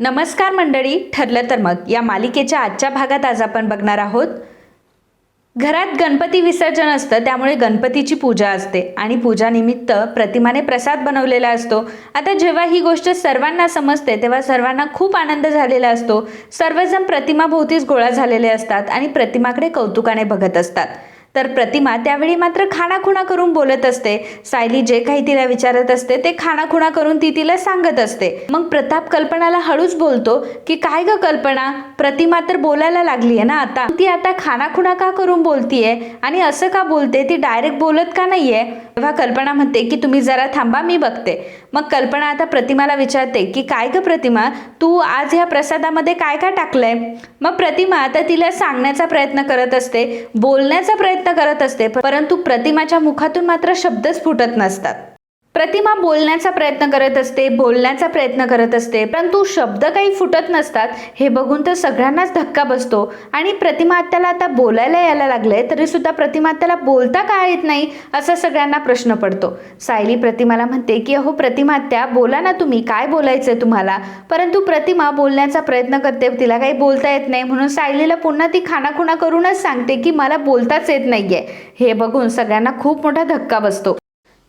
नमस्कार मंडळी ठरलं तर मग. या मालिकेच्या आजच्या भागात आज आपण बघणार आहोत घरात गणपती विसर्जन असतं त्यामुळे गणपतीची पूजा असते. आणि पूजानिमित्त प्रतिमाने प्रसाद बनवलेला असतो. आता जेव्हा ही गोष्ट सर्वांना समजते तेव्हा सर्वांना खूप आनंद झालेला असतो. सर्वजण प्रतिमाभोवतीच गोळा झालेले असतात आणि प्रतिमाकडे कौतुकाने बघत असतात. तर प्रतिमा त्यावेळी मात्र खाणाखुणा करून बोलत असते. सायली जे काही तिला विचारत असते ते खाणाखुणा करून ती तिला सांगत असते. मग प्रताप कल्पनाला हळूच बोलतो की काय ग कल्पना? प्रतिमा तर बोलायला लागली आहे ना आता. ती आता खाणाखुणा का करून बोलतीये? आणि असं का बोलते? ती डायरेक्ट बोलत का नाहीये? तेव्हा कल्पना म्हणते की तुम्ही जरा थांबा मी बघते. मग कल्पना आता प्रतिमाला विचारते की काय ग प्रतिमा? तू आज ह्या प्रसादामध्ये काय काय टाकलंय? मग प्रतिमा आता तिला सांगण्याचा प्रयत्न करत असते बोलण्याचा प्रयत्न करत असते परंतु प्रतिमाच्या मुखातून मात्र शब्दच फुटत नसतात. प्रतिमा बोलण्याचा प्रयत्न करत असते बोलण्याचा प्रयत्न करत असते. परंतु शब्द काही फुटत नसतात हे बघून तर सगळ्यांनाच धक्का बसतो. आणि प्रतिमा आत्याला आता बोलायला यायला लागले तरी सुद्धा प्रतिमा आत्याला बोलता का येत नाही असा सगळ्यांना प्रश्न पडतो. सायली प्रतिमाला म्हणते की अहो प्रतिमा आत्या बोला ना तुम्ही काय बोलायचंय तुम्हाला? परंतु प्रतिमा बोलण्याचा प्रयत्न करते तिला काही बोलता येत नाही. म्हणून सायलीला पुन्हा ती खाणाखुणा करूनच सांगते की मला बोलताच येत नाहीये. हे बघून सगळ्यांना खूप मोठा धक्का बसतो.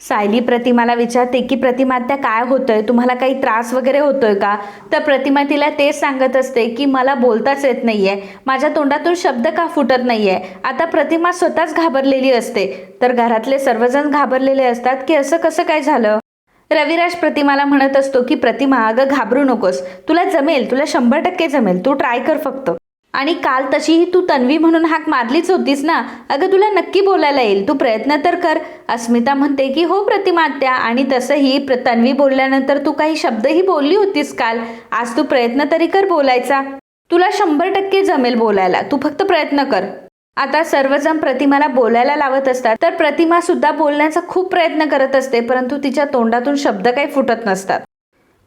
सायली प्रतिमाला विचारते की प्रतिमा त्या काय होतंय? तुम्हाला काही त्रास वगैरे होतोय का? तर प्रतिमा तिला तेच सांगत असते की मला बोलताच येत नाहीये. माझ्या तोंडातून शब्द का फुटत नाहीये? आता प्रतिमा स्वतःच घाबरलेली असते. तर घरातले सर्वजण घाबरलेले असतात की असं कसं काय झालं? रविराज प्रतिमाला म्हणत असतो की प्रतिमा अगं घाबरू नकोस. तुला जमेल तुला शंभर टक्के जमेल. तू ट्राय कर फक्त. आणि काल तशीही तू तन्वी म्हणून हाक मारलीच होतीस ना? अगं तुला नक्की बोलायला येईल. तू प्रयत्न तर कर. अस्मिता म्हणते की हो प्रतिमात्या आणि तसंही प्र तन्वी बोलल्यानंतर तू काही शब्दही बोलली होतीस काल. आज तू प्रयत्न तरी कर बोलायचा. तुला शंभर टक्के जमेल बोलायला. तू फक्त प्रयत्न कर. आता सर्वजण प्रतिमाला बोलायला लावत असतात तर प्रतिमा सुद्धा बोलण्याचा खूप प्रयत्न करत असते परंतु तिच्या तोंडातून शब्द काही फुटत नसतात.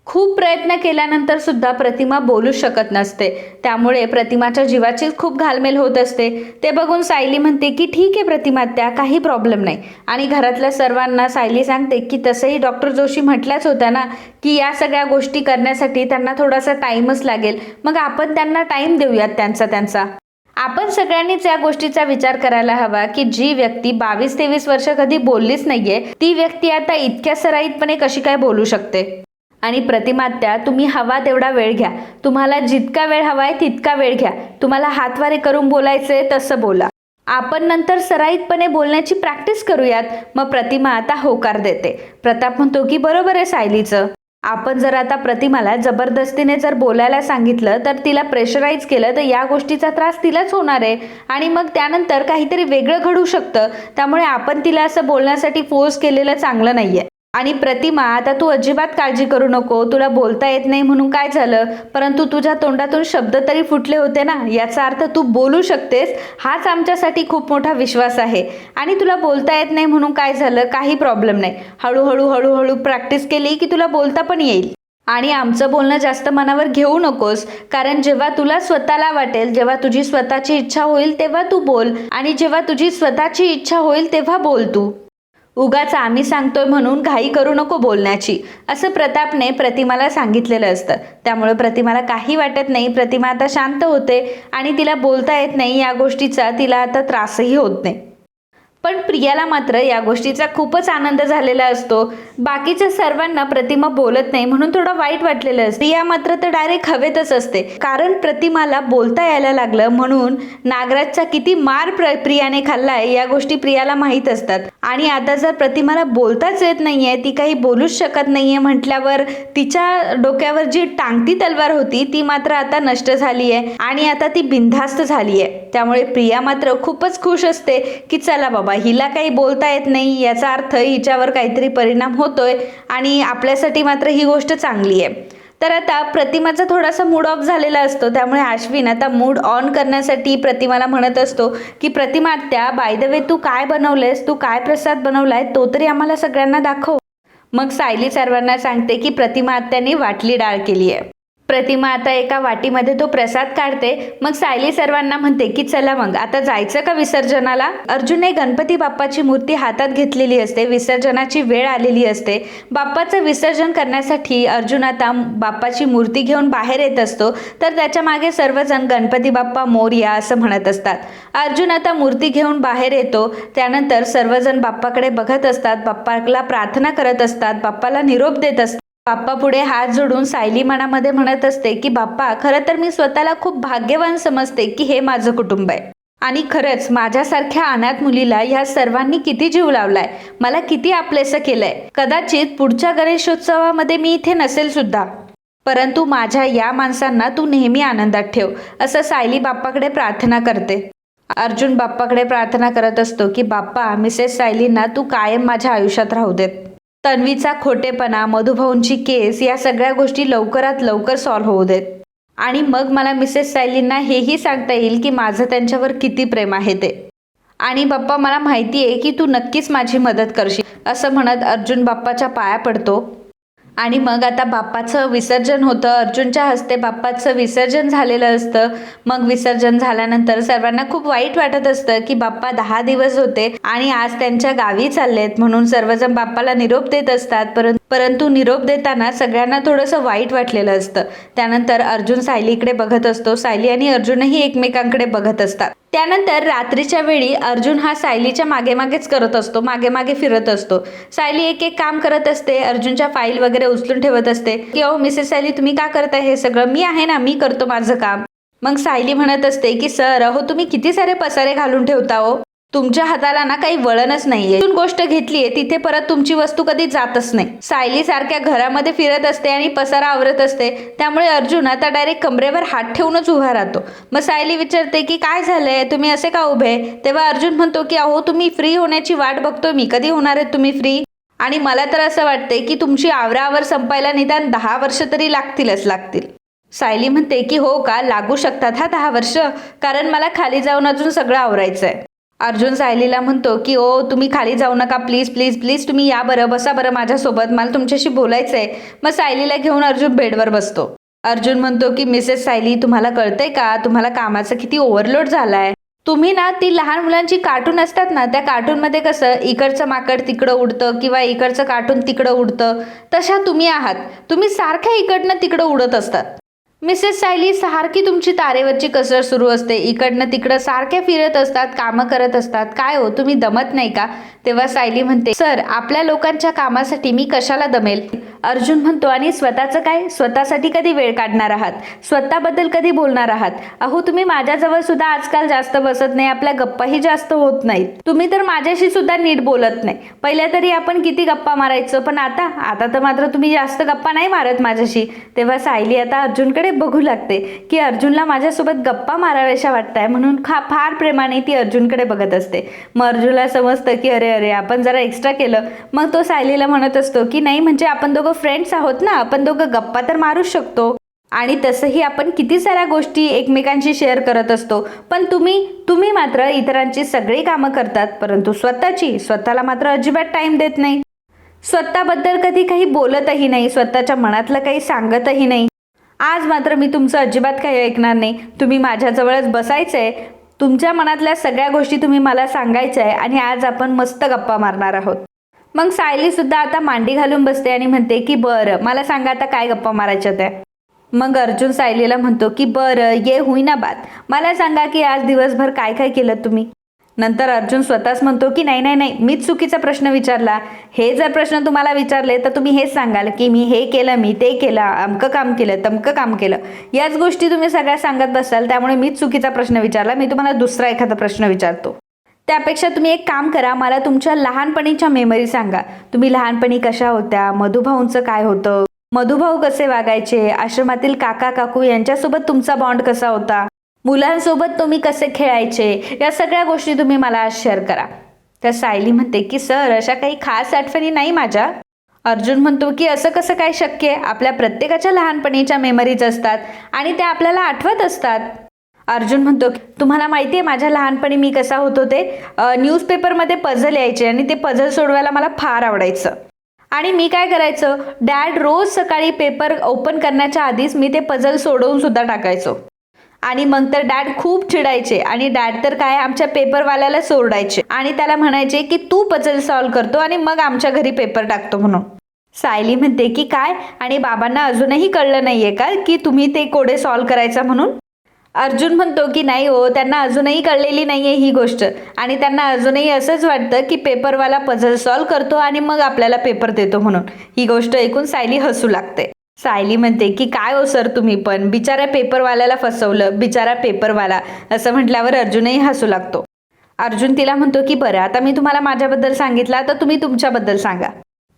खूप प्रयत्न केल्यानंतर सुद्धा प्रतिमा बोलू शकत नसते. त्यामुळे प्रतिमाच्या जीवाची खूप घालमेल होत असते. ते बघून सायली म्हणते की ठीक आहे प्रतिमा त्या काही प्रॉब्लेम नाही. आणि घरातल्या सर्वांना सायली सांगते की तसंही डॉक्टर जोशी म्हटल्याच होत्या ना की या सगळ्या गोष्टी करण्यासाठी त्यांना थोडासा टाईमच लागेल. मग आपण त्यांना टाईम देऊयात त्यांचा त्यांचा. आपण सगळ्यांनीच या गोष्टीचा विचार करायला हवा की जी व्यक्ती बावीस तेवीस वर्ष कधी बोललीच नाहीये ती व्यक्ती आता इतक्या सराईतपणे कशी काय बोलू शकते? आणि प्रतिमात्या तुम्ही हवा तेवढा वेळ घ्या. तुम्हाला जितका वेळ हवाय तितका वेळ घ्या. तुम्हाला हातवारे करून बोलायचे तसं बोला. आपण नंतर सराईतपणे बोलण्याची प्रॅक्टिस करूयात. मग प्रतिमा आता होकार देते. प्रताप म्हणतो की बरोबर आहे सायलीचं. आपण जर आता प्रतिमाला जबरदस्तीने जर बोलायला सांगितलं तर तिला प्रेशराईज केलं तर या गोष्टीचा त्रास तिलाच होणार आहे. आणि मग त्यानंतर काहीतरी वेगळं घडू शकतं. त्यामुळे आपण तिला असं बोलण्यासाठी फोर्स केलेलं चांगलं नाहीये. आणि प्रतिमा आता तू अजिबात काळजी करू नको. तुला बोलता येत नाही म्हणून काय झालं? परंतु तुझ्या तोंडातून शब्द तरी फुटले होते ना? याचा अर्थ तू बोलू शकतेस हाच आमच्यासाठी खूप मोठा विश्वास आहे. आणि तुला बोलता येत नाही म्हणून काय झालं? काही प्रॉब्लेम नाही. हळूहळू हळूहळू प्रॅक्टिस केली की तुला बोलता पण येईल. आणि आमचं बोलणं जास्त मनावर घेऊ नकोस कारण जेव्हा तुला स्वतःला वाटेल जेव्हा तुझी स्वतःची इच्छा होईल तेव्हा तू बोल. आणि जेव्हा तुझी स्वतःची इच्छा होईल तेव्हा बोल तू. उगाच आम्ही सांगतोय म्हणून घाई करू नको बोलण्याची असं प्रतापने प्रतिमाला सांगितलेलं असतं. त्यामुळे प्रतिमाला काही वाटत नाही प्रतिमा आता शांत होते आणि तिला बोलता येत नाही या गोष्टीचा तिला आता त्रासही होत नाही. पण प्रियाला मात्र या गोष्टीचा खूपच आनंद झालेला असतो. बाकीच्या सर्वांना प्रतिमा बोलत नाही म्हणून थोडं वाईट वाटलेलं असतं. प्रिया मात्र तर डायरेक्ट हवेतच असते. कारण प्रतिमाला बोलता यायला लागलं म्हणून नागराजचा किती मार प्र प्रियाने खाल्लाय या गोष्टी प्रियाला माहीत असतात. आणि आता जर प्रतिमाला बोलताच येत नाही आहे ती काही बोलूच शकत नाही आहे म्हटल्यावर तिच्या डोक्यावर जी टांगती तलवार होती ती मात्र आता नष्ट झाली आहे आणि आता ती बिनधास्त झाली आहे त्यामुळे प्रिया मात्र खूपच खुश असते की चला बाबा हिला काही बोलता येत नाही याचा अर्थ हिच्यावर काहीतरी परिणाम होतोय आणि आपल्यासाठी मात्र ही गोष्ट चांगली आहे तर आता प्रतिमाचा थोडासा मूड ऑफ झालेला असतो. त्यामुळे आश्विन आता मूड ऑन करण्यासाठी प्रतिमाला म्हणत असतो की प्रतिमा आत्या बाय द वे तू काय बनवलंयस? तू काय प्रसाद बनवलाय? तो तरी आम्हाला सगळ्यांना दाखव. मग सायली सर्वांना सांगते की प्रतिमा आत्याने वाटली डाळ केली आहे प्रतिमा आता एका वाटीमध्ये तो प्रसाद काढते. मग सायली सर्वांना म्हणते की चला मग आता जायचं का विसर्जनाला? अर्जुनने गणपती बाप्पाची मूर्ती हातात घेतलेली असते. विसर्जनाची वेळ आलेली असते. बाप्पाचं विसर्जन करण्यासाठी अर्जुन आता बाप्पाची मूर्ती घेऊन बाहेर येत असतो. तर त्याच्यामागे सर्वजण गणपती बाप्पा मोरया असं म्हणत असतात. अर्जुन आता मूर्ती घेऊन बाहेर येतो. त्यानंतर सर्वजण बाप्पाकडे बघत असतात. बाप्पाला प्रार्थना करत असतात. बाप्पाला निरोप देत असतात. बाप्पा पुढे हात जोडून सायली मनामध्ये म्हणत असते की बाप्पा खरं तर मी स्वतःला खूप भाग्यवान समजते की हे माझं कुटुंब आहे. आणि खरंच माझ्यासारख्या अनाथ मुलीला ह्या सर्वांनी किती जीव लावलाय. मला किती आपलेसं केलंय. कदाचित पुढच्या गणेशोत्सवामध्ये मी इथे नसेल सुद्धा. परंतु माझ्या या माणसांना तू नेहमी आनंदात ठेव असं सायली बाप्पाकडे प्रार्थना करते. अर्जुन बाप्पाकडे प्रार्थना करत असतो की बाप्पा मिसेस सायलींना तू कायम माझ्या आयुष्यात राहू देत. तन्वीचा खोटेपणा मधुभाऊंची केस या सगळ्या गोष्टी लवकरात लवकर सॉल्व्ह होऊ देत. आणि मग मला मिसेस सायलींना हेही सांगता येईल की माझं त्यांच्यावर किती प्रेम आहे ते. आणि बाप्पा मला माहिती आहे की तू नक्कीच माझी मदत करशील असं म्हणत अर्जुन बाप्पाच्या पाया पडतो. आणि मग आता बाप्पाचं विसर्जन होतं. अर्जुनच्या हस्ते बाप्पाचं विसर्जन झालेलं असतं. मग विसर्जन झाल्यानंतर सर्वांना खूप वाईट वाटत असतं की बाप्पा दहा दिवस होते आणि आज त्यांच्या गावी चाललेत. म्हणून सर्वजण बाप्पाला निरोप देत असतात. परंतु परंतु निरोप देताना सगळ्यांना थोडंसं वाईट वाटलेलं असतं. त्यानंतर अर्जुन सायलीकडे बघत असतो. सायली आणि अर्जुनही एकमेकांकडे बघत असतात. त्यानंतर रात्रीच्या वेळी अर्जुन हा सायलीच्या मागे मागेच करत असतो मागे मागे फिरत असतो. सायली एक एक काम करत असते अर्जुनच्या फाईल वगैरे उचलून ठेवत असते की अहो मिसेस सायली तुम्ही का करताय हे सगळं? मी आहे ना मी करतो माझं काम. मग सायली म्हणत असते की सर अहो तुम्ही किती सारे पसारे घालून ठेवता हो? तुमच्या हाताला ना काही वळणच नाहीये. इथून गोष्ट घेतलीये तिथे परत तुमची वस्तू कधी जातच नाही. सायली सारख्या घरामध्ये फिरत असते आणि पसारा आवरत असते. त्यामुळे अर्जुन आता डायरेक्ट कमरेवर हात ठेवूनच उभा राहतो. मग सायली विचारते की काय झालंय? तुम्ही असे का उभे? तेव्हा अर्जुन म्हणतो की अहो तुम्ही फ्री होण्याची वाट बघतोय मी कधी होणार आहेत तुम्ही फ्री? आणि मला तर असं वाटते की तुमची आवरावर संपायला निदान दहा वर्ष तरी लागतीलच लागतील. सायली म्हणते की हो का? लागू शकतात हा दहा वर्ष? कारण मला खाली जाऊन अजून सगळं आवरायचं आहे अर्जुन सायलीला म्हणतो की ओ तुम्ही खाली जाऊ नका प्लीज प्लीज प्लीज तुम्ही या बरं बसा बरं माझ्यासोबत मला तुमच्याशी बोलायचं आहे मग सायलीला घेऊन अर्जुन बेडवर बसतो. अर्जुन म्हणतो की मिसेस सायली तुम्हाला कळतंय का? तुम्हाला कामाचा किती ओव्हरलोड झालाय. तुम्ही ना ती लहान मुलांची कार्टून असतात ना त्या कार्टूनमध्ये कसं इकडचं माकड तिकडं उडतं किंवा इकडचं कार्टून तिकडं उडतं तशा तुम्ही आहात. तुम्ही सारख्या इकडनं तिकडं उडत असतात. मिसेस सायली सारखी तुमची तारेवरची कसर सुरू असते. इकडनं तिकडं सारख्या फिरत असतात कामं करत असतात. काय हो तुम्ही दमत नाही का? तेव्हा सायली म्हणते सर आपल्या लोकांच्या कामासाठी मी कशाला दमेल? अर्जुन म्हणतो आणि स्वतःचं काय? स्वतःसाठी कधी वेळ काढणार आहात? स्वतःबद्दल कधी बोलणार आहात? अहो तुम्ही माझ्याजवळ सुद्धा आजकाल जास्त बसत नाही आपल्या गप्पाही जास्त होत नाहीत. तुम्ही तर माझ्याशी सुद्धा नीट बोलत नाही. पहिल्या तरी आपण किती गप्पा मारायचो पण आता आता तर मात्र तुम्ही जास्त गप्पा नाही मारत माझ्याशी. तेव्हा सायली आता अर्जुनकडे बघू लागते की अर्जुनला माझ्यासोबत गप्पा माराव्याशा वाटताय म्हणून खा फार प्रेमाने ती अर्जुनकडे बघत असते. मग अर्जुनला समजतं की अरे अरे आपण जरा एक्स्ट्रा केलं. मग तो सायलीला म्हणत असतो की नाही म्हणजे आपण दोघं फ्रेंड्स आहोत ना आपण दोघं गप्पा तर मारूच शकतो. आणि तसंही आपण किती साऱ्या गोष्टी एकमेकांशी शेअर करत असतो. पण तुम्ही तुम्ही मात्र इतरांची सगळी कामं करतात परंतु स्वतःची स्वतःला मात्र अजिबात टाईम देत नाही. स्वतःबद्दल कधी काही बोलतही नाही स्वतःच्या मनातलं काही सांगतही नाही. आज मात्र मी तुमचं अजिबात काही ऐकणार नाही. तुम्ही माझ्याजवळच बसायचंय तुमच्या मनातल्या सगळ्या गोष्टी तुम्ही मला सांगायच्या आहे आणि आज आपण मस्त गप्पा मारणार आहोत. मग सायली सुद्धा आता मांडी घालून बसते आणि म्हणते की बरं मला सांगा आता काय गप्पा मारायच्या त्या. मग अर्जुन सायलीला म्हणतो की बरं ये होईना बात. मला सांगा की आज दिवसभर काय काय केलं तुम्ही? नंतर अर्जुन स्वतःच म्हणतो की नाही नाही नाही मीच चुकीचा प्रश्न विचारला. हे जर प्रश्न तुम्हाला विचारले तर तुम्ही हेच सांगाल की मी हे केलं मी ते केलं अमकं काम केलं तमकं काम केलं. याच गोष्टी तुम्ही सगळ्या सांगत बसाल त्यामुळे मीच चुकीचा प्रश्न विचारला मी तुम्हाला दुसरा एखादा प्रश्न विचारतो. त्यापेक्षा तुम्ही एक काम करा मला तुमच्या लहानपणीच्या मेमरी सांगा. तुम्ही लहानपणी कशा होत्या? मधुभाऊंचं काय होतं? मधुभाऊ कसे वागायचे? आश्रमातील काका काकू यांच्यासोबत तुमचा बॉन्ड कसा होता? मुलांसोबत तुम्ही कसे खेळायचे? या सगळ्या गोष्टी तुम्ही मला शेअर करा. तर सायली म्हणते की सर अशा काही खास आठवणी नाही माझ्या. अर्जुन म्हणतो की असं कसं काय शक्य? आहे आपल्या प्रत्येकाच्या लहानपणीच्या मेमरीज असतात आणि त्या आपल्याला आठवत असतात. अर्जुन म्हणतो की तुम्हाला माहिती आहे माझ्या लहानपणी मी कसा होतो ते न्यूजपेपरमध्ये पझल यायचे आणि ते पझल सोडवायला मला फार आवडायचं. आणि मी काय करायचं? डॅड रोज सकाळी पेपर ओपन करण्याच्या आधीच मी ते पझल सोडवून सुद्धा टाकायचो. आणि मग तर डॅड खूप चिडायचे. आणि डॅड तर काय आमच्या पेपरवाल्याला सोडायचे आणि त्याला म्हणायचे की तू पजल सॉल्व करतो आणि मग आमच्या घरी पेपर टाकतो म्हणून. सायली म्हणते की काय? आणि बाबांना अजूनही कळलं नाहीये का की तुम्ही ते कोडे सॉल्व करायचा म्हणून? अर्जुन म्हणतो की नाही हो त्यांना अजूनही कळलेली नाहीये ही गोष्ट. आणि त्यांना अजूनही असंच वाटतं की पेपरवाला पझल सॉल्व करतो आणि मग आपल्याला पेपर देतो म्हणून. ही गोष्ट ऐकून सायली हसू लागते. सायली म्हणते की काय हो सर तुम्ही पण? बिचारा पेपरवाल्याला फसवलं बिचारा पेपरवाला असं म्हटल्यावर अर्जुनही हसू लागतो. अर्जुन तिला म्हणतो की बरं आता मी तुम्हाला माझ्याबद्दल सांगितला तर तुम्ही तुमच्याबद्दल सांगा.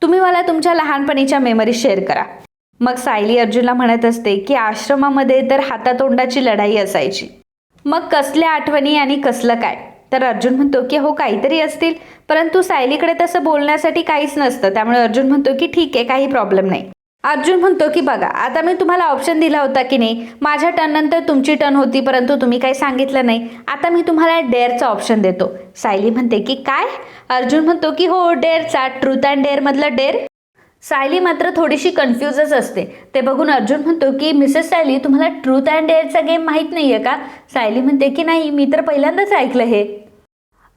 तुम्ही मला तुमच्या लहानपणीच्या मेमरी शेअर करा. मग सायली अर्जुनला म्हणत असते की आश्रमामध्ये तर हातातोंडाची लढाई असायची. मग कसल्या आठवणी आणि कसलं काय? तर अर्जुन म्हणतो की हो काहीतरी असतील. परंतु सायलीकडे तसं बोलण्यासाठी काहीच नसतं. त्यामुळे अर्जुन म्हणतो की ठीक आहे काही प्रॉब्लेम नाही. अर्जुन म्हणतो की बघा आता मी तुम्हाला ऑप्शन दिला होता की नाही माझ्या टर्न नंतर तुमची टर्न होती परंतु तुम्ही काही सांगितलं नाही. आता मी तुम्हाला डेअरचा ऑप्शन देतो. सायली म्हणते की काय? अर्जुन म्हणतो की हो डेअरचा ट्रूथ अँड डेअरमधलं डेअर सायली मात्र थोडीशी कन्फ्यूजच असते. ते बघून अर्जुन म्हणतो की मिसेस सायली तुम्हाला ट्रूथ अँड डेअरचा गेम माहीत नाही आहे का? सायली म्हणते की नाही मी तर पहिल्यांदाच ऐकलं हे.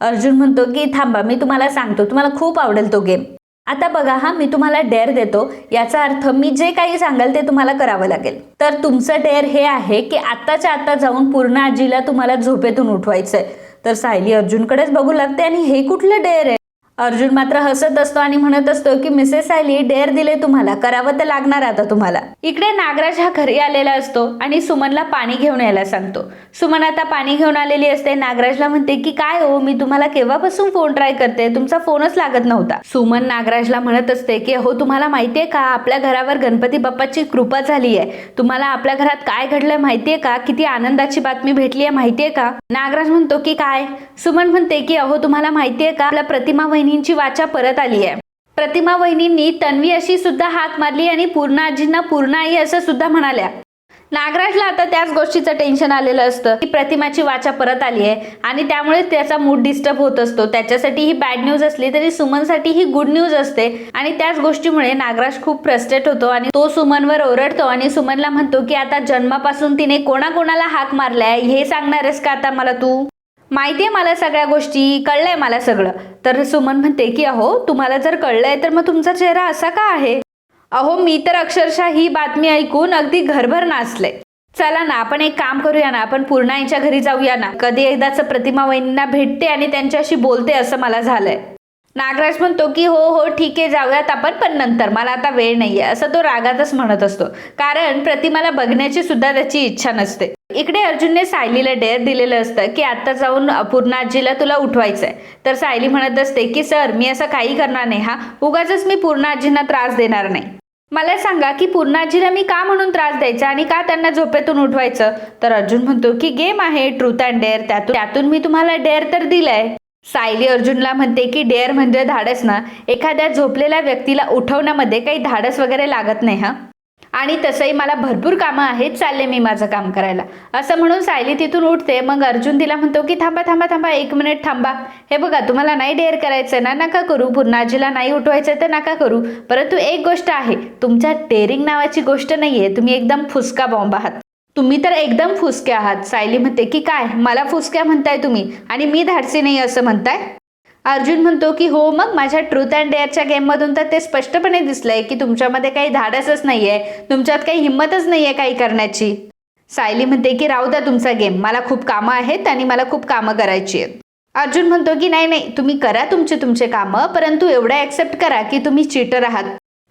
अर्जुन म्हणतो की थांबा मी तुम्हाला सांगतो तुम्हाला खूप आवडेल तो गेम आता बघा हा मी तुम्हाला डेअर देतो. याचा अर्थ मी जे काही सांगाल ते तुम्हाला करावं लागेल. तर तुमचं डेअर हे आहे की आत्ताच्या आत्ता जाऊन पूर्ण आजीला तुम्हाला झोपेतून उठवायचंय. तर सायली अर्जुनकडेच बघू लागते आणि हे कुठलं डेअर आहे? अर्जुन मात्र हसत असतो आणि म्हणत असतो की मिसेस सायली डेअर दिले तुम्हाला. करावं तर लागणार आता तुम्हाला. इकडे नागराज हा घरी आलेला असतो आणि सुमनला पाणी घेऊन यायला सांगतो. सुमन आता पाणी घेऊन आलेली असते. नागराजला म्हणते की काय हो मी तुम्हाला केव्हापासून फोन ट्राय करते? तुमचा फोनच लागत नव्हता. सुमन नागराजला म्हणत असते की हो तुम्हाला माहितीये का? आपल्या घरावर गणपती बाप्पाची कृपा झाली आहे. तुम्हाला आपल्या घरात काय घडलंय माहितीये का? किती आनंदाची बातमी भेटली आहे माहितीये का? नागराज म्हणतो की काय? सुमन म्हणते की अहो तुम्हाला माहितीये का? आपल्या प्रतिमा वहिनी वहिनींची वाचा परत आली आहे प्रतिमा वहिनींनी तन्वी अशी सुद्धा हाक मारली आणि पूर्ण आजींना पूर्ण आई असं सुद्धा म्हणाल्या. नागराजला आता त्याच गोष्टीचं टेन्शन आलेलं असतं. की प्रतिमाची वाचा परत आली आहे आणि त्यामुळे त्याचा मूड डिस्टर्ब होत असतो. त्याच्यासाठी ही बॅड न्यूज असली तरी सुमनसाठी ही गुड न्यूज असते. आणि त्याच गोष्टीमुळे नागराज खूप फ्रस्ट्रेट होतो आणि तो सुमनवर ओरडतो आणि सुमनला म्हणतो की आता जन्मापासून तिने कोणाकोणाला हाक मारलाय? हे सांगणारच का आता मला तू? माहितीये मला सगळ्या गोष्टी कळलंय मला सगळं. तर सुमन म्हणते की अहो तुम्हाला जर कळलंय तर मग तुमचा चेहरा असा का आहे? अहो मी तर अक्षरशः ही बातमी ऐकून अगदी घरभर नाचले. चला ना आपण एक काम करूया ना आपण पूर्णाईच्या घरी जाऊया ना. कधी एकदाच प्रतिमा वहिनींना भेटते आणि त्यांच्याशी बोलते असं मला झालंय. नागराज म्हणतो की हो हो ठीक आहे जाऊयात आपण पण नंतर. मला आता वेळ नाहीये. असं तो रागातच म्हणत असतो. कारण प्रतिमाला बघण्याची सुद्धा त्याची इच्छा नसते. इकडे अर्जुनने सायलीला डेअर दिलेलं असतं की आता जाऊन पूर्ण आजीला तुला आहे तर सायली म्हणत असते की सर मी असं काही करणार नाही. हा उगाच मी पूर्ण आजींना त्रास देणार नाही. मला सांगा की पूर्णाजीला मी का म्हणून त्रास द्यायचा आणि का त्यांना झोपेतून उठवायचं? तर अर्जुन म्हणतो की गेम आहे ट्रूथ अँड डेअर त्यातून त्यातून मी तुम्हाला डेअर तर दिलाय. सायली अर्जुनला म्हणते की डेअर म्हणजे धाडस ना? एखाद्या झोपलेल्या व्यक्तीला उठवण्यामध्ये काही धाडस वगैरे लागत नाही हा? आणि तसंही मला भरपूर कामं आहेत चालले मी माझं काम करायला. असं म्हणून सायली तिथून उठते. मग अर्जुन तिला म्हणतो की थांबा थांबा थांबा एक मिनिट थांबा. हे बघा तुम्हाला नाही डेअर करायचं ना नका करू. पूर्णाजीला नाही उठवायचं तर नका करू. परंतु एक गोष्ट आहे तुमच्या डेअरिंग नावाची गोष्ट नाही आहे तुम्ही एकदम फुसका बॉम्ब आहात. तुम्ही तर एकदम फुसके आहात. सायली म्हणते की काय? मला फुसक्या म्हणताय तुम्ही आणि मी धाडसी नाही असं म्हणताय? अर्जुन म्हणतो की हो मग माझ्या ट्रूथ अँड डेअरच्या गेममधून तर ते स्पष्टपणे दिसलंय की तुमच्यामध्ये काही धाडसच नाहीये. तुमच्यात काही हिंमतच नाहीये काही करण्याची. सायली म्हणते की राहू द्या तुमचा गेम मला खूप कामं आहेत आणि मला खूप कामं करायची आहेत. अर्जुन म्हणतो की नाही नाही. तुम्ही करा तुमचे तुमचे कामं परंतु एवढं ॲक्सेप्ट करा की तुम्ही चिटर आहात.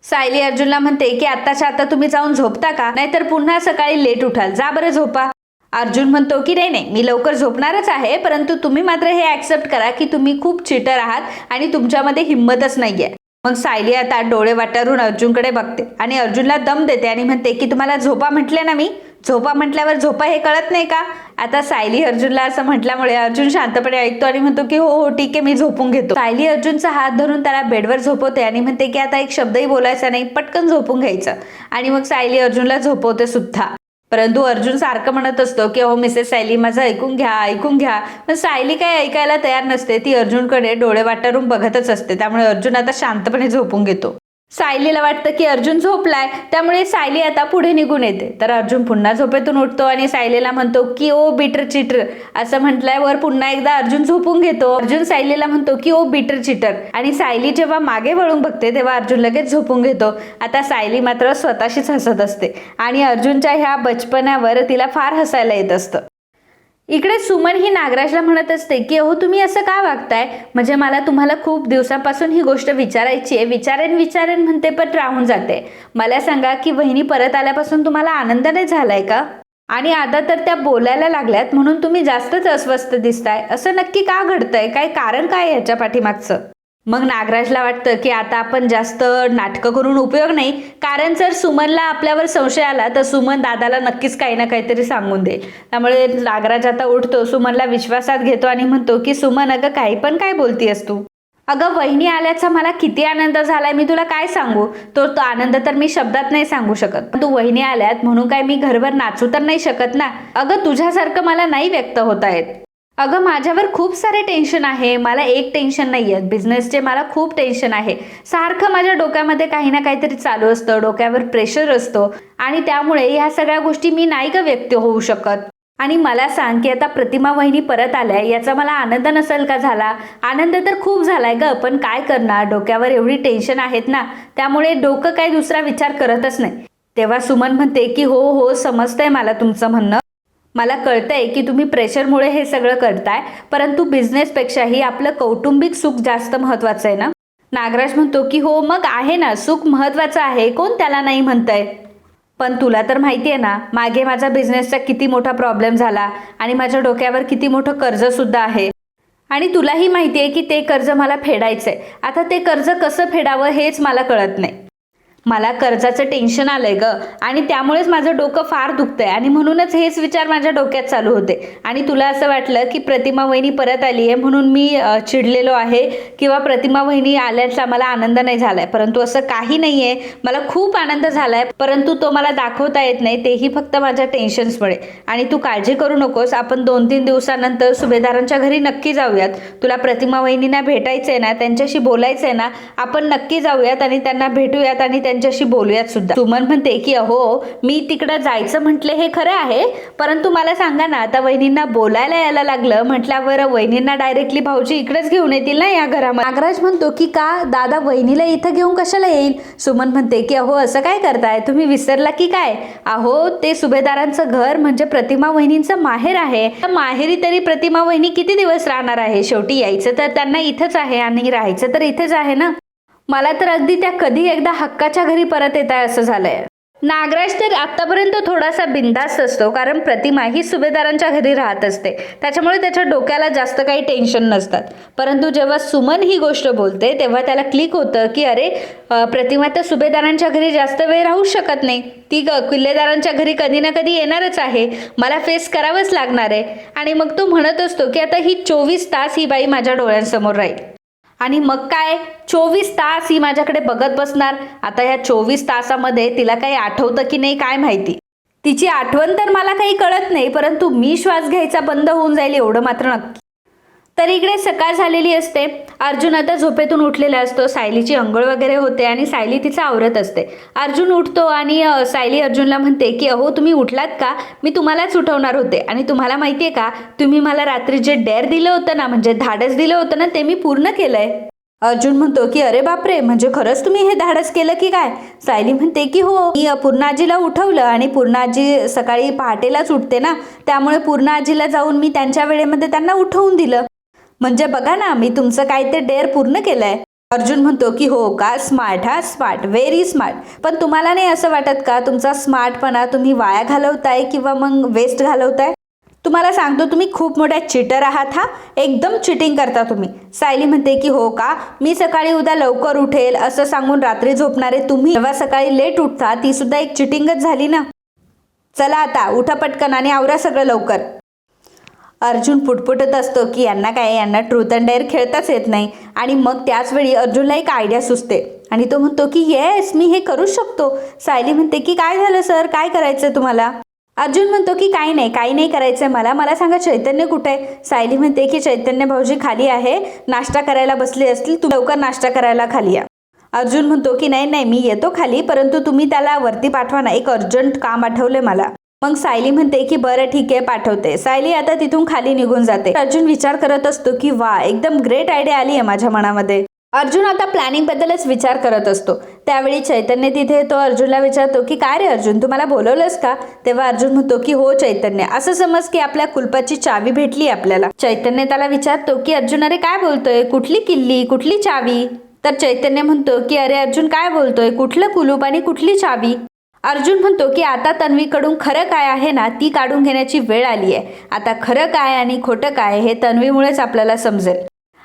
सायली अर्जुनला म्हणते की आत्ताच्या आता तुम्ही जाऊन झोपता का? नाहीतर पुन्हा सकाळी लेट उठाल. जा बरं झोपा. अर्जुन म्हणतो की नाही नाही मी लवकर झोपणारच आहे परंतु तुम्ही मात्र हे ॲक्सेप्ट करा की तुम्ही खूप चिटर आहात आणि तुमच्यामध्ये हिंमतच नाहीये. मग सायली आता डोळे वाटारून अर्जुनकडे बघते आणि अर्जुनला दम देते आणि म्हणते की तुम्हाला झोपा म्हटले ना मी? झोपा म्हटल्यावर झोपा हे कळत नाही का? आता सायली अर्जुनला असं म्हटल्यामुळे अर्जुन शांतपणे ऐकतो आणि म्हणतो की हो हो ठीक आहे मी झोपून घेतो. सायली अर्जुनचा हात धरून त्याला बेडवर झोपवते आणि म्हणते की आता एक शब्दही बोलायचा नाही पटकन झोपून घ्यायचं. आणि मग सायली अर्जुनला झोपवते सुद्धा. परंतु अर्जुन सारखं म्हणत असतो की हो मिसेस सायली माझं ऐकून घ्या ऐकून घ्या. पण सायली काय ऐकायला तयार नसते ती अर्जुनकडे डोळे वाटारून बघतच असते. त्यामुळे अर्जुन आता शांतपणे झोपून घेतो. सायलीला वाटतं की अर्जुन झोपलाय त्यामुळे सायली आता पुढे निघून येते. तर अर्जुन पुन्हा झोपेतून उठतो आणि सायलीला म्हणतो की ओ बिटर चिटर. असं म्हटल्यावर पुन्हा एकदा अर्जुन झोपून घेतो. अर्जुन सायलीला म्हणतो की ओ बिटर चिटर. आणि सायली जेव्हा मागे वळून बघते तेव्हा अर्जुन लगेच झोपून घेतो. आता सायली मात्र स्वतःशीच हसत असते आणि अर्जुनच्या ह्या बचपनावर तिला फार हसायला येत असतं. इकडे सुमन ही नागराजला म्हणत असते की अहो तुम्ही असं का वागताय? म्हणजे मला तुम्हाला खूप दिवसापासून ही गोष्ट विचारायची आहे. विचारेन विचारेन म्हणते पण राहून जाते. मला सांगा की वहिनी परत आल्यापासून तुम्हाला आनंद नाही झालाय का? आणि आता तर त्या बोलायला लागल्यात म्हणून तुम्ही जास्तच अस्वस्थ दिसताय. असं नक्की का घडतंय? काय कारण काय याच्या पाठीमागचं? मग नागराजला वाटतं की आता आपण जास्त नाटकं करून उपयोग नाही. कारण जर सुमनला आपल्यावर संशय आला तर सुमन दादाला नक्कीच काही ना काहीतरी सांगून देईल त्यामुळे नागराज आता उठतो सुमनला विश्वासात घेतो आणि म्हणतो की सुमन अगं काही पण काय बोलतीयस तू? अगं वहिनी आल्याचा मला किती आनंद झालाय मी तुला काय सांगू? तो तो आनंद तर मी शब्दात नाही सांगू शकत. तू वहिनी आल्यात म्हणून काय मी घरभर नाचू तर नाही शकत ना? अगं तुझ्यासारखं मला नाही व्यक्त होता येत. अगं माझ्यावर खूप सारे टेन्शन आहे. मला एक टेन्शन नाही आहे बिझनेसचे मला खूप टेन्शन आहे. सारखं माझ्या डोक्यामध्ये काही ना काहीतरी चालू असतं. डोक्यावर प्रेशर असतो. आणि त्यामुळे ह्या सगळ्या गोष्टी मी नाही का व्यक्त होऊ शकत. आणि मला सांग की आता प्रतिमा वहिनी परत आल्या. याचा मला आनंद नसेल का झाला? आनंद तर खूप झालाय ग पण काय करणार? डोक्यावर एवढी टेन्शन आहेत ना त्यामुळे डोकं काही दुसरा विचार करतच नाही. तेव्हा सुमन म्हणते की हो हो समजतंय मला तुमचं म्हणणं. मला कळतंय की तुम्ही प्रेशरमुळे हे सगळं करताय परंतु बिझनेसपेक्षाही आपलं कौटुंबिक सुख जास्त महत्वाचं आहे ना? नागराज म्हणतो की हो मग आहे ना सुख महत्वाचं आहे कोण त्याला नाही म्हणतंय? पण तुला तर माहिती आहे ना मागे माझा बिझनेसचा किती मोठा प्रॉब्लेम झाला आणि माझ्या डोक्यावर किती मोठं कर्ज सुद्धा आहे. आणि तुलाही माहिती आहे की ते कर्ज मला फेडायचंय. आता ते कर्ज कसं फेडावं हेच मला कळत नाही. मला कर्जाचं टेन्शन आलंय ग. आणि त्यामुळेच माझं डोकं फार दुखतंय. आणि म्हणूनच हेच विचार माझ्या डोक्यात चालू होते. आणि तुला असं वाटलं की प्रतिमा वहिनी परत आली आहे म्हणून मी चिडलेलो आहे किंवा प्रतिमा वहिनी आल्याचा मला आनंद नाही झालाय. परंतु असं काही नाही आहे मला खूप आनंद झालाय. परंतु तो मला दाखवता येत नाही. तेही फक्त माझ्या टेन्शन्समुळे आणि तू काळजी करू नकोस. आपण दोन तीन दिवसानंतर सुभेदारांच्या घरी नक्की जाऊयात. तुला प्रतिमा वहिनींना भेटायचंय ना त्यांच्याशी बोलायचंय ना आपण नक्की जाऊयात आणि त्यांना भेटूयात आणि त्यांच्याशी बोलूयात सुद्धा. सुमन म्हणते की अहो मी तिकडं जायचं म्हटलं हे खरं आहे परंतु मला सांगा ना आता वहिनींना बोलायला यायला लागलं म्हटल्यावर वहिनींना डायरेक्टली भाऊजी इकडेच घेऊन येतील ना या घरामध्ये? नागराज म्हणतो की का? दादा वहिनीला इथं घेऊन कशाला येईल? सुमन म्हणते की अहो असं काय करताय? तुम्ही विसरला की काय? अहो ते सुभेदारांचं घर म्हणजे प्रतिमा वहिनींचं माहेर आहे. माहेरी तरी प्रतिमा वहिनी किती दिवस राहणार आहे? शेवटी यायचं तर त्यांना इथंच आहे आणि राहायचं तर इथेच आहे ना? मला तर अगदी त्या कधी एकदा हक्काच्या घरी परत येत आहे असं झालंय. नागराज तर आतापर्यंत थोडासा बिंदास्त असतो कारण प्रतिमा ही सुभेदारांच्या घरी राहत असते. त्याच्यामुळे त्याच्या डोक्याला जास्त काही टेन्शन नसतात. परंतु जेव्हा सुमन ही गोष्ट बोलते तेव्हा त्याला क्लिक होतं की अरे प्रतिमा तर सुभेदारांच्या घरी जास्त वेळ राहू शकत नाही. ती किल्लेदारांच्या घरी कधी ना कधी येणारच आहे. मला फेस करावंच लागणार आहे. आणि मग तो म्हणत असतो की आता ही चोवीस तास ही बाई माझ्या डोळ्यांसमोर राहील. आणि मग काय? चोवीस तास ही माझ्याकडे बघत बसणार. आता या चोवीस तासामध्ये तिला काही आठवतं की नाही काय माहिती? तिची आठवण तर मला काही कळत नाही परंतु मी श्वास घ्यायचा बंद होऊन जाईल एवढं मात्र नक्की. तर इकडे सकाळ झालेली असते. अर्जुन आता झोपेतून उठलेला असतो. सायलीची अंघोळ वगैरे होते आणि सायली तिचा आवरत असते. अर्जुन उठतो आणि सायली अर्जुनला म्हणते की अहो तुम्ही उठलात का? मी तुम्हालाच उठवणार होते. आणि तुम्हाला माहिती आहे का? तुम्ही मला रात्री जे डेअर दिलं होतं ना म्हणजे धाडस दिलं होतं ना ते मी पूर्ण केलंय. अर्जुन म्हणतो की अरे बापरे! म्हणजे खरंच तुम्ही हे धाडस केलं की काय? सायली म्हणते की हो मी पूर्णाजीला उठवलं आणि पूर्णाजी सकाळी पहाटेलाच उठते ना. त्यामुळे पूर्णाजीला जाऊन मी त्यांच्या वेळेमध्ये त्यांना उठवून दिलं. म्हणजे बघा ना मी तुमचं काय ते डेअर पूर्ण केलंय. अर्जुन म्हणतो की हो का स्मार्ट हा स्मार्ट व्हेरी स्मार्ट पण तुम्हाला नाही असं वाटत का तुमचा स्मार्टपणा तुम्ही वाया घालवताय किंवा मग वेस्ट घालवताय? तुम्हाला सांगतो तुम्ही खूप मोठ्या चिटर आहात हा. एकदम चिटिंग करता तुम्ही. सायली म्हणते की हो का मी सकाळी उद्या लवकर उठेल असं सांगून रात्री झोपणारे तुम्ही. जेव्हा सकाळी लेट उठता ती सुद्धा एक चिटिंगच झाली ना. चला आता उठा पटकन आणि आवरा सगळं लवकर. अर्जुन पुटपुटत असतो की यांना काय यांना ट्रूथ अँड डेअर खेळताच येत नाही. आणि मग त्याचवेळी अर्जुनला एक आयडिया सुचते. आणि तो म्हणतो की येस मी हे करूच शकतो. सायली म्हणते की काय झालं सर? काय करायचं तुम्हाला? अर्जुन म्हणतो की काही नाही काही नाही करायचंय मला. मला सांगा चैतन्य कुठे आहे? सायली म्हणते की चैतन्य भाऊजी खाली आहे. नाश्ता करायला बसले असतील तू लवकर नाश्ता करायला खाली या. अर्जुन म्हणतो की नाही नाही मी येतो खाली परंतु तुम्ही त्याला वरती पाठवा ना. एक अर्जंट काम आठवलंय मला. मग सायली म्हणते की बरं ठीक आहे पाठवते. सायली आता तिथून खाली निघून जाते. अर्जुन विचार करत असतो की वा एकदम ग्रेट आयडिया आली आहे माझ्या मनामध्ये. अर्जुन आता प्लॅनिंग बद्दलच विचार करत असतो. त्यावेळी चैतन्य तिथे तो अर्जुनला विचारतो की काय रे अर्जुन तुम्हाला बोलवलंस का? तेव्हा अर्जुन म्हणतो की हो चैतन्य असं समज की आपल्या कुलपाची चावी भेटली आपल्याला. चैतन्य त्याला विचारतो की अर्जुन अरे काय बोलतोय? कुठली किल्ली? कुठली चावी? तर चैतन्य म्हणतो की अरे अर्जुन काय बोलतोय? कुठलं कुलूप आणि कुठली चावी? अर्जुन म्हणतो की आता तन्वीकडून खरं काय आहे ना ती काढून घेण्याची वेळ आली आहे. आता खरं काय आणि खोटं काय हे तन्वीमुळेच आपल्याला समजेल.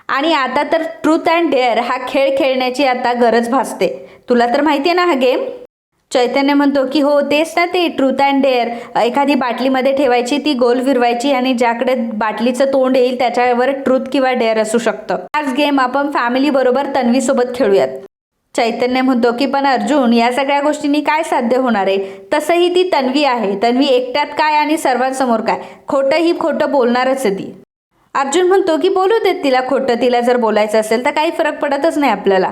आणि आता तर ट्रूथ अँड डेअर हा खेळ खेळण्याची आता गरज भासते. तुला तर माहिती आहे ना हा गेम चैतन्य म्हणतो की हो तेच ना ते ट्रूथ अँड डेअर एखादी बाटलीमध्ये ठेवायची ती गोल फिरवायची आणि ज्याकडे बाटलीचं तोंड येईल त्याच्यावर ट्रूथ किंवा डेअर असू शकतं. हाच गेम आपण फॅमिली बरोबर तन्वीसोबत खेळूयात. चैतन्य म्हणतो की पण अर्जुन या सगळ्या गोष्टींनी काय साध्य होणार आहे? तसंही ती तन्वी आहे. तन्वी एकट्यात काय आणि सर्वांसमोर काय? खोटंही खोटं बोलणारच आहे ती. अर्जुन म्हणतो की बोलू देत तिला खोटं. तिला जर बोलायचं असेल तर काही फरक पडतच नाही आपल्याला.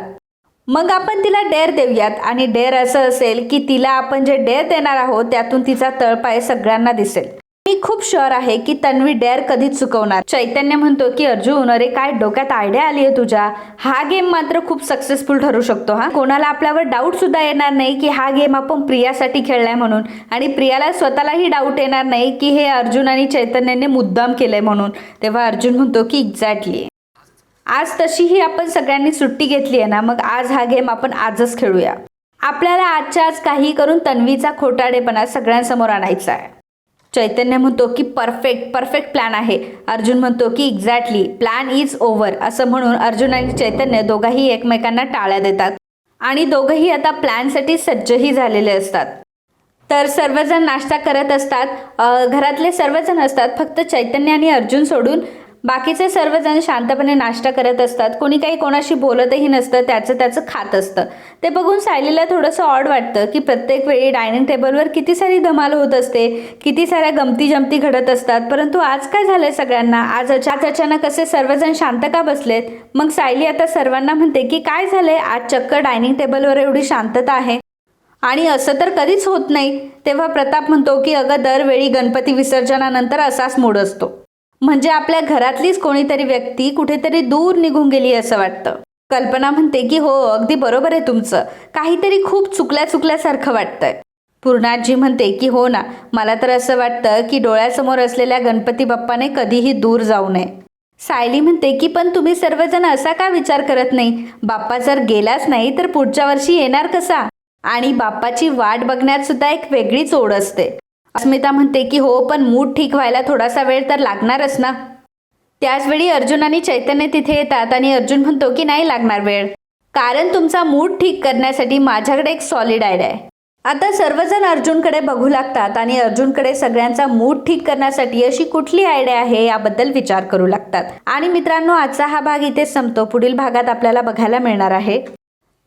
मग आपण तिला डेअर देऊयात. आणि डेअर असं असेल की तिला आपण जे डेअर देणार आहोत त्यातून तिचा तळपाय सगळ्यांना दिसेल. मी खूप शुअर आहे की तन्वी डेअर कधीच चुकवणार. चैतन्य म्हणतो की अर्जुन अरे काय डोक्यात आयडिया आली आहे तुझ्या? हा गेम मात्र खूप सक्सेसफुल ठरू शकतो हा? कोणाला आपल्यावर डाऊट सुद्धा येणार नाही की हा गेम आपण प्रियासाठी खेळलाय म्हणून. आणि प्रियाला स्वतःलाही डाऊट येणार नाही की हे अर्जुन आणि चैतन्याने मुद्दाम केलंय म्हणून. तेव्हा अर्जुन म्हणतो की एक्झॅक्टली आज तशीही आपण सगळ्यांनी सुट्टी घेतली आहे ना मग आज हा गेम आपण आजच खेळूया. आपल्याला आजच्या आज काही करून तन्वीचा खोटाडेपणा सगळ्यांसमोर आणायचा आहे. चैतन्य म्हणतो की परफेक्ट परफेक्ट प्लॅन आहे. अर्जुन म्हणतो की एक्झॅक्टली प्लॅन इज ओव्हर असं म्हणून अर्जुन आणि चैतन्य दोघाही एकमेकांना टाळ्या देतात. आणि दोघंही आता प्लॅनसाठी सज्जही झालेले असतात. तर सर्वजण नाश्ता करत असतात. घरातले सर्वजण असतात. फक्त चैतन्य आणि अर्जुन सोडून बाकीचे सर्वजण शांतपणे नाश्ता करत असतात. कोणी काही कोणाशी बोलतही नसतं. त्याचं त्याचं खात असतं. ते बघून सायलीला थोडंसं ऑड वाटतं की प्रत्येक वेळी डायनिंग टेबलवर किती सारी धमाल होत असते किती साऱ्या गमती जमती घडत असतात. परंतु आज काय झालंय सगळ्यांना? आज अचा- आज अचानक असे सर्वजण शांत का बसलेत? मग सायली आता सर्वांना म्हणते की काय झालंय? आज चक्क डायनिंग टेबलवर एवढी शांतता आहे. आणि असं तर कधीच होत नाही. तेव्हा प्रताप म्हणतो की अगं दरवेळी गणपती विसर्जनानंतर असाच मूड असतो. म्हणजे आपल्या घरातलीच कोणीतरी व्यक्ती कुठेतरी दूर निघून गेली असं वाटतं. कल्पना म्हणते की हो अगदी बरोबर आहे तुमचं. काहीतरी खूप चुकल्या चुकल्यासारखं वाटतंय. पूर्णाजी म्हणते की हो ना मला तर असं वाटतं की डोळ्यासमोर असलेल्या गणपती बाप्पाने कधीही दूर जाऊ नये. सायली म्हणते की पण तुम्ही सर्वजण असा का विचार करत नाही? बाप्पा जर गेलाच नाही तर पुढच्या वर्षी येणार कसा? आणि बाप्पाची वाट बघण्यात सुद्धा एक वेगळीच ओढ असते. अस्मिता म्हणते की हो पण मूड ठीक व्हायला थोडासा वेळ तर लागणारच ना. त्याचवेळी अर्जुन आणि चैतन्य तिथे येतात आणि अर्जुन म्हणतो की नाही लागणार वेळ. कारण तुमचा मूड ठीक करण्यासाठी माझ्याकडे एक सॉलिड आयडिया आहे. आता सर्वजण अर्जुनकडे बघू लागतात आणि अर्जुनकडे सगळ्यांचा मूड ठीक करण्यासाठी अशी कुठली आयडिया आहे याबद्दल विचार करू लागतात. आणि मित्रांनो आजचा हा भाग इथे संपतो. पुढील भागात आपल्याला बघायला मिळणार आहे.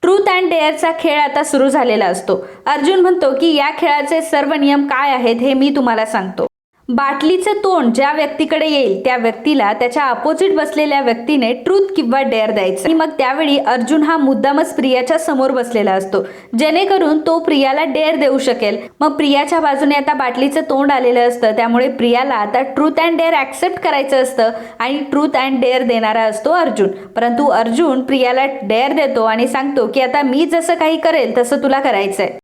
ट्रूथ अँड डेअरचा खेळ आता सुरू झालेला असतो. अर्जुन म्हणतो की या खेळाचे सर्व नियम काय आहेत हे मी तुम्हाला सांगतो. बाटलीचं तोंड ज्या व्यक्तीकडे येईल त्या व्यक्तीला त्याच्या अपोजिट बसलेल्या व्यक्तीने ट्रूथ किंवा डेअर द्यायचं. आणि मग त्यावेळी अर्जुन हा मुद्दामच प्रियाच्या समोर बसलेला असतो. जेणेकरून तो प्रियाला डेअर देऊ शकेल. मग प्रियाच्या बाजूने आता बाटलीचं तोंड आलेलं असतं. त्यामुळे प्रियाला आता ट्रूथ अँड डेअर ॲक्सेप्ट करायचं असतं आणि ट्रूथ अँड डेअर देणारा असतो अर्जुन. परंतु अर्जुन प्रियाला डेअर देतो आणि सांगतो की आता मी जसं काही करेल तसं तुला करायचंय.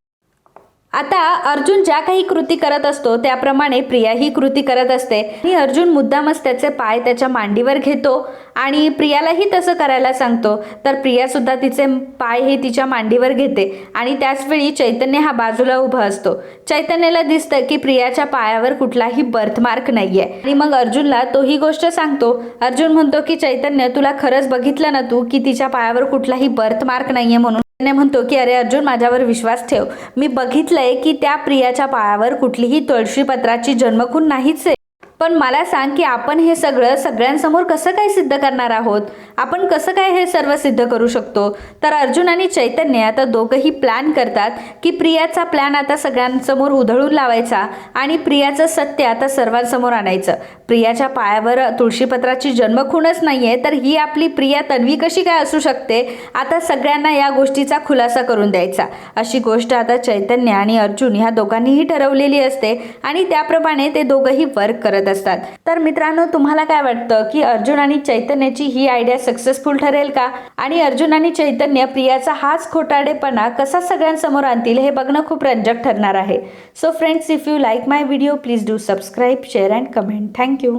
आता अर्जुन ज्या काही कृती करत असतो त्याप्रमाणे प्रिया ही कृती करत असते. आणि अर्जुन मुद्दामच त्याचे पाय त्याच्या मांडीवर घेतो आणि प्रियालाही तसं करायला सांगतो. तर प्रियासुद्धा तिचे पाय हे तिच्या मांडीवर घेते आणि त्याच वेळी चैतन्य हा बाजूला उभा असतो. चैतन्याला दिसतं की प्रियाच्या पायावर कुठलाही बर्थमार्क नाहीये. आणि मग अर्जुनला तो ही गोष्ट सांगतो. अर्जुन म्हणतो की चैतन्य तुला खरंच बघितलं ना तू की तिच्या पायावर कुठलाही बर्थमार्क नाहीये म्हणून? चैतन्य म्हणतो की अरे अर्जुन माझ्यावर विश्वास ठेव. मी बघितलंय की त्या प्रियाच्या पायावर कुठलीही तुळशी पत्राची जन्मखून नाहीच आहे. पण मला सांग की आपण हे सगळं सगळ्यांसमोर कसं काय सिद्ध करणार आहोत? आपण कसं काय हे सर्व सिद्ध करू शकतो? तर अर्जुन आणि चैतन्य आता दोघंही प्लॅन करतात की प्रियाचा प्लॅन आता सगळ्यांसमोर उधळून लावायचा आणि प्रियाचं सत्य आता सर्वांसमोर आणायचं. प्रियाच्या पायावर तुळशीपत्राची जन्मखूणच आहे तर ही आपली प्रिया तन्वी कशी काय असू शकते? आता सगळ्यांना या गोष्टीचा खुलासा करून द्यायचा. अशी गोष्ट आता चैतन्य आणि अर्जुन ह्या दोघांनीही ठरवलेली असते आणि त्याप्रमाणे ते दोघंही वर्क करत असतात. तर मित्रांनो तुम्हाला काय वाटतं की अर्जुन आणि चैतन्याची ही आयडिया सक्सेसफुल ठरेल का? आणि अर्जुन आणि चैतन्य प्रियाचा हाच खोटाडेपणा कसा सगळ्यांसमोर आणतील हे बघणं खूप रंजक ठरणार आहे. So friends if you like my video please do subscribe share and comment thank you